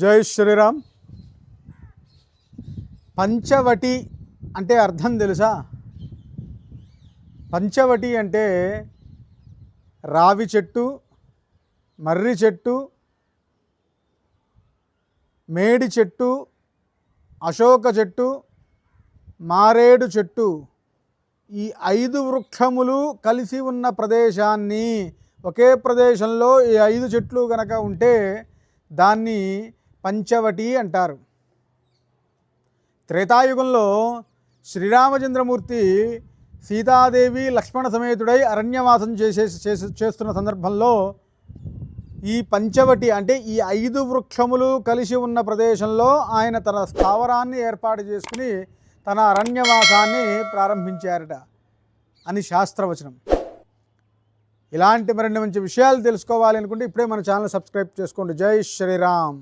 జై శ్రీరామ్. పంచవటి అంటే అర్థం తెలుసా? పంచవటి అంటే రావి చెట్టు మర్రి చెట్టు మేడి చెట్టు అశోక చెట్టు మారేడు చెట్టు. ఈ ఐదు వృక్షములు కలిసి ఉన్న ప్రదేశాన్ని ఒకే ప్రదేశంలో ఈ ఐదు చెట్లు గనక ఉంటే దాన్ని పంచవటి అంటారు. త్రేతాయుగంలో శ్రీరామచంద్రమూర్తి సీతాదేవి లక్ష్మణ సమేతుడై అరణ్యవాసం చేసే చేస్తున్న సందర్భంలో ఈ పంచవటి అంటే ఈ ఐదు వృక్షములు కలిసి ఉన్న ప్రదేశంలో ఆయన తన స్థావరాన్ని ఏర్పాటు చేసుకుని తన అరణ్యవాసాన్ని ప్రారంభించారట అని శాస్త్రవచనం. ఇలాంటి మరిన్ని మంచి విషయాలు తెలుసుకోవాలి అనుకుంటే ఇప్పుడే మన ఛానల్ సబ్స్క్రైబ్ చేసుకోండి. జై శ్రీరామ్.